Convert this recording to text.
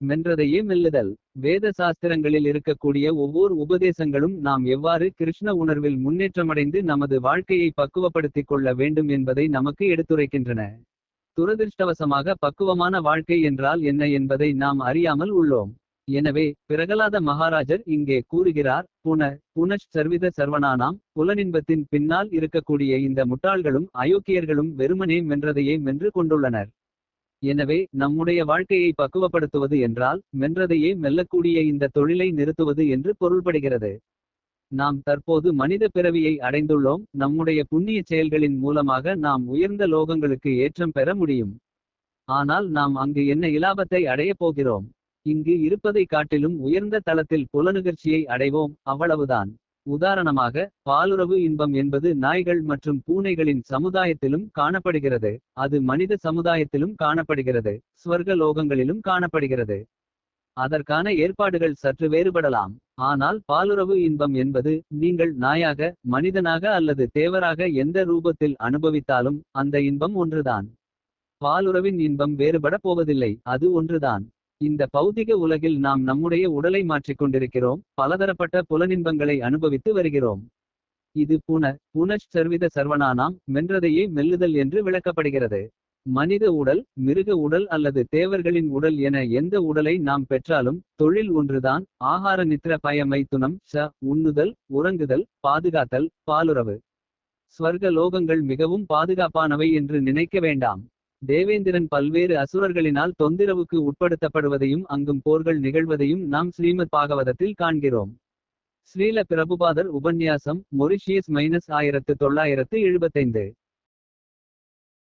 மென்றதையே மெல்லுதல். வேத சாஸ்திரங்களில் இருக்கக்கூடிய ஒவ்வொரு உபதேசங்களும் நாம் எவ்வாறு கிருஷ்ண உணர்வில் முன்னேற்றமடைந்து நமது வாழ்க்கையை பக்குவப்படுத்திக் கொள்ள வேண்டும் என்பதை நமக்கு எடுத்துரைக்கின்றன. துரதிருஷ்டவசமாக பக்குவமான வாழ்க்கை என்றால் என்ன என்பதை நாம் அறியாமல் உள்ளோம். எனவே பிரகலாத மகாராஜர் இங்கே கூறுகிறார் புன புனஷ் சர்வித சர்வனானாம் புலனின்பத்தின் பின்னால் இருக்கக்கூடிய இந்த முட்டாள்களும் அயோக்கியர்களும் வெறுமனே மென்றதையே மென்று கொண்டுள்ளனர். எனவே நம்முடைய வாழ்க்கையை பக்குவப்படுத்துவது என்றால் மென்றதையே மெல்லக்கூடிய இந்த தொழிலை நிறுத்துவது என்று பொருள்படுகிறது. நாம் தற்போது மனித பிறவியை அடைந்துள்ளோம் நம்முடைய புண்ணிய செயல்களின் மூலமாக நாம் உயர்ந்த லோகங்களுக்கு ஏற்றம் பெற முடியும். ஆனால் நாம் அங்கு என்ன இலாபத்தை அடையப் போகிறோம்? இங்கு இருப்பதை காட்டிலும் உயர்ந்த தளத்தில் புலனுகர்ச்சியை அடைவோம் அவ்வளவுதான். உதாரணமாக பாலுறவு இன்பம் என்பது நாய்கள் மற்றும் பூனைகளின் சமுதாயத்திலும் காணப்படுகிறது. அது மனித சமுதாயத்திலும் காணப்படுகிறது. ஸ்வர்க லோகங்களிலும் காணப்படுகிறது. அதற்கான ஏற்பாடுகள் சற்று வேறுபடலாம். ஆனால் பாலுறவு இன்பம் என்பது நீங்கள் நாயாக மனிதனாக அல்லது தேவராக எந்த ரூபத்தில் அனுபவித்தாலும் அந்த இன்பம் ஒன்றுதான். பாலுறவின் இன்பம் வேறுபட போவதில்லை. அது ஒன்றுதான். இந்த பௌதிக உலகில் நாம் நம்முடைய உடலை மாற்றிக் கொண்டிருக்கிறோம் பலதரப்பட்ட புலனின்பங்களை அனுபவித்து வருகிறோம். இது புன புனஷ் சர்வித சர்வனானாம் மென்றதையே மெல்லுதல் என்று விளக்கப்படுகிறது. மனித உடல் மிருக உடல் அல்லது தேவர்களின் உடல் என எந்த உடலை நாம் பெற்றாலும் தொழில் ஒன்றுதான் ஆகார நித்திர பயமைத்துனம் ச உண்ணுதல் உறங்குதல் பாதுகாத்தல் பாலுறவு. ஸ்வர்க லோகங்கள் மிகவும் பாதுகாப்பானவை என்று நினைக்க வேண்டாம். தேவேந்திரன் பல்வேறு அசுரர்களினால் தொந்திரவுக்கு உட்படுத்தப்படுவதையும் அங்கும் போர்கள் நிகழ்வதையும் நாம் ஸ்ரீமத் பாகவதத்தில் காண்கிறோம். ஸ்ரீல பிரபுபாதர் உபன்யாசம் மொரிஷியஸ் மைனஸ் ஆயிரத்து தொள்ளாயிரத்து எழுபத்தைந்து.